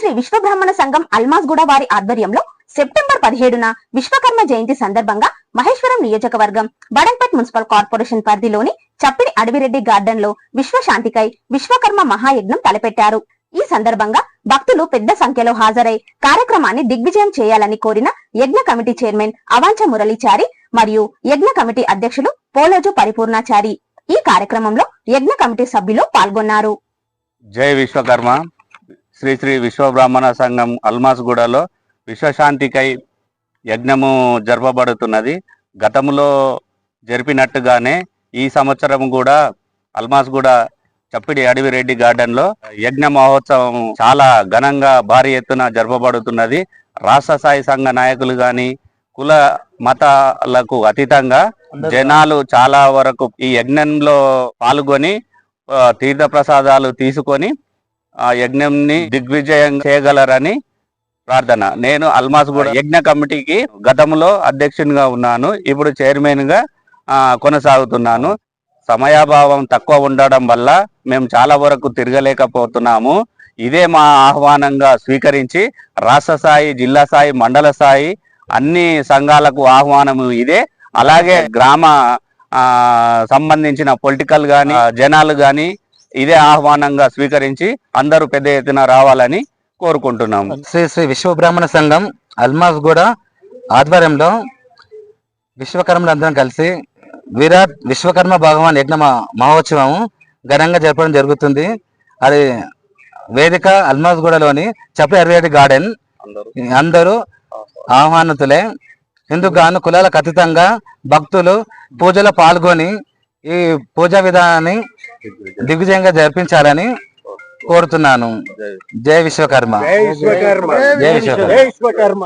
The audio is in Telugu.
శ్రీ విశ్వబ్రాహ్మణ సంఘం అల్మాస్గూడ వారి ఆధ్వర్యంలో సెప్టెంబర్ పదిహేడున విశ్వకర్మ జయంతి సందర్భంగా మహేశ్వరం నియోజకవర్గం బడంపేట్ మున్సిపల్ కార్పొరేషన్ పరిధిలోని చప్పిడి అడవిరెడ్డి గార్డెన్లో విశ్వశాంతికై విశ్వకర్మ మహాయజ్ఞం తలపెట్టారు. ఈ సందర్భంగా భక్తులు పెద్ద సంఖ్యలో హాజరై కార్యక్రమాన్ని దిగ్విజయం చేయాలని కోరిన యజ్ఞ కమిటీ చైర్మన్ అవాంచ మురళీచారి మరియు యజ్ఞ కమిటీ అధ్యక్షులు పోలోజు పరిపూర్ణాచారి ఈ కార్యక్రమంలో యజ్ఞ కమిటీ సభ్యులు పాల్గొన్నారు. జై విశ్వకర్మ. శ్రీ శ్రీ విశ్వబ్రాహ్మణ సంఘం అల్మాస్గూడలో విశ్వశాంతికై యజ్ఞము జరపబడుతున్నది. గతంలో జరిపినట్టుగానే ఈ సంవత్సరం కూడా అల్మాస్గూడ చప్పిడి అడవిరెడ్డి గార్డెన్లో యజ్ఞ మహోత్సవం చాలా ఘనంగా భారీ ఎత్తున జరపబడుతున్నది. రాష్ట్ర స్థాయి సంఘ నాయకులు గాని కుల మతాలకు అతీతంగా జనాలు చాలా వరకు ఈ యజ్ఞంలో పాల్గొని తీర్థ ప్రసాదాలు తీసుకొని ఆ యజ్ఞంని దిగ్విజయం చేయగలరని ప్రార్థన. నేను అల్మాస్ కూడా యజ్ఞ కమిటీకి గతంలో అధ్యక్షునిగా ఉన్నాను. ఇప్పుడు చైర్మన్గా కొనసాగుతున్నాను. సమయాభావం తక్కువ ఉండడం వల్ల మేము చాలా వరకు తిరగలేకపోతున్నాము. ఇదే మా ఆహ్వానంగా స్వీకరించి రాష్ట్ర స్థాయి జిల్లా స్థాయి మండల స్థాయి అన్ని సంఘాలకు ఆహ్వానము ఇదే. అలాగే గ్రామ సంబంధించిన పొలిటికల్ గాని జనాలు కానీ ఇదే ఆహ్వానంగా స్వీకరించి అందరూ పెద్ద ఎత్తున రావాలని కోరుకుంటున్నాము. శ్రీ శ్రీ విశ్వబ్రాహ్మణ సంఘం అల్మాస్ కూడా ఆధ్వర్యంలో విశ్వకర్మలు అందరం కలిసి విరాట్ విశ్వకర్మ భగవాన్ యజ్ఞ మహ- మహోత్సవం ఘనంగా జరపడం జరుగుతుంది. అది వేదిక అల్మాస్గూడలోని చప్పి అరవేటి గార్డెన్. అందరూ. ఆహ్వానితులే. ఇందుకు గాను కులాలకు అతీతంగా భక్తులు పూజలో పాల్గొని ఈ పూజా విధానాన్ని దిగ్విజయంగా జరిపించాలని కోరుతున్నాను. జై విశ్వకర్మ. జై విశ్వకర్మ.